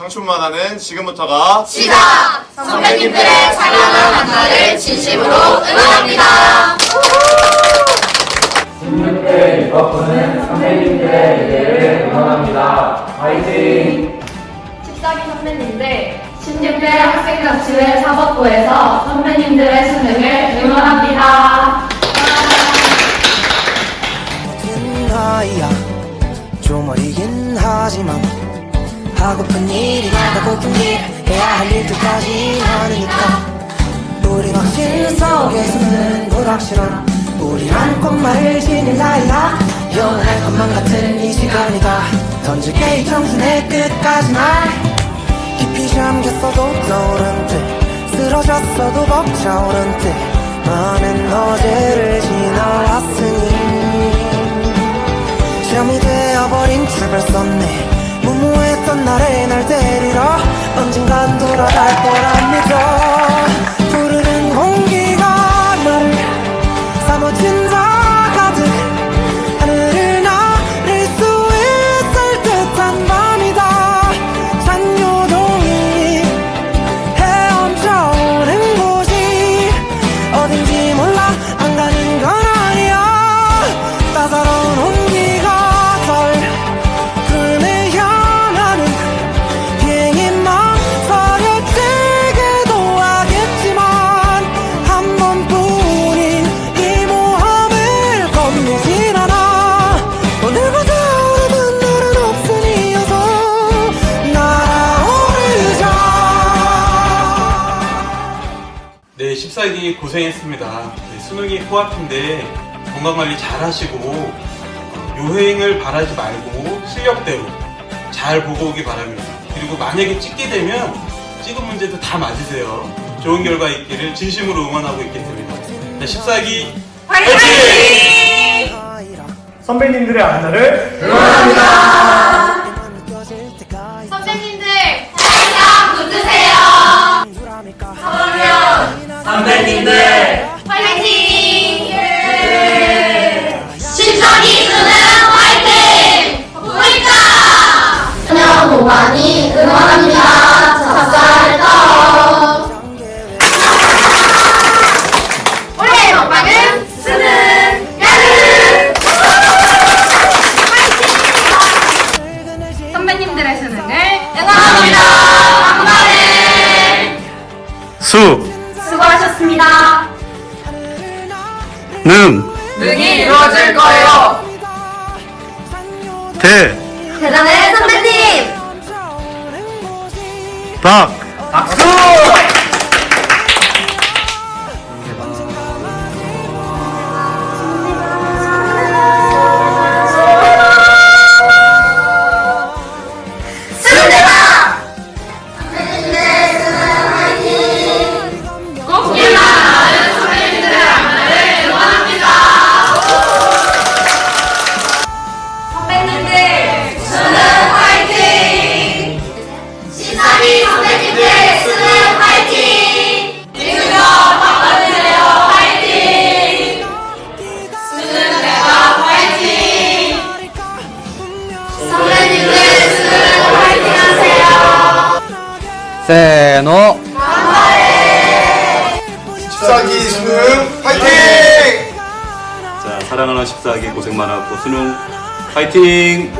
청춘만화는 지금부터가 시작! 선배님들의 찬란한 만나를 진심으로 응원합니다. 16대 입학부는 선배님들의 미래를 응원합니다. 화이팅! 14기 선배님들, 16대 학생자치회 사법부에서 선배님들의 수능을 응원합니다. 같은 나이야 좀 어리긴 하지만 하고픈 일이 하고픈 일 해야 할 일들까지 하니까. 우리 확신 속에서는 불확실한 우리란 꽃말을 지닌 나이야 영원할 것만 같은 이 시간이다. 던질게 이 청춘의 끝까지 날 깊이 잠겼어도 떠오른 듯 쓰러졌어도 벅차오른 듯 거라 믿어 푸르른 공기가 나를 사무친 14일이 고생했습니다. 네, 수능이 코앞인데 건강관리 잘 하시고 요행을 바라지 말고 실력대로 잘 보고 오기 바랍니다. 그리고 만약에 찍게 되면 찍은 문제도 다 맞으세요. 좋은 결과 있기를 진심으로 응원하고 있겠습니다. 14기 화이팅! 선배님들의 안나를 응원합니다. 선배님들 잘다 붙으세요. 수, 수고하셨습니다. 능, 능이 이루어질 거예요. 대, 대단해 선배님! 박, 세노, 14기 수능 화이팅! 자, 사랑하는 14기 고생 많았고 수능 파이팅!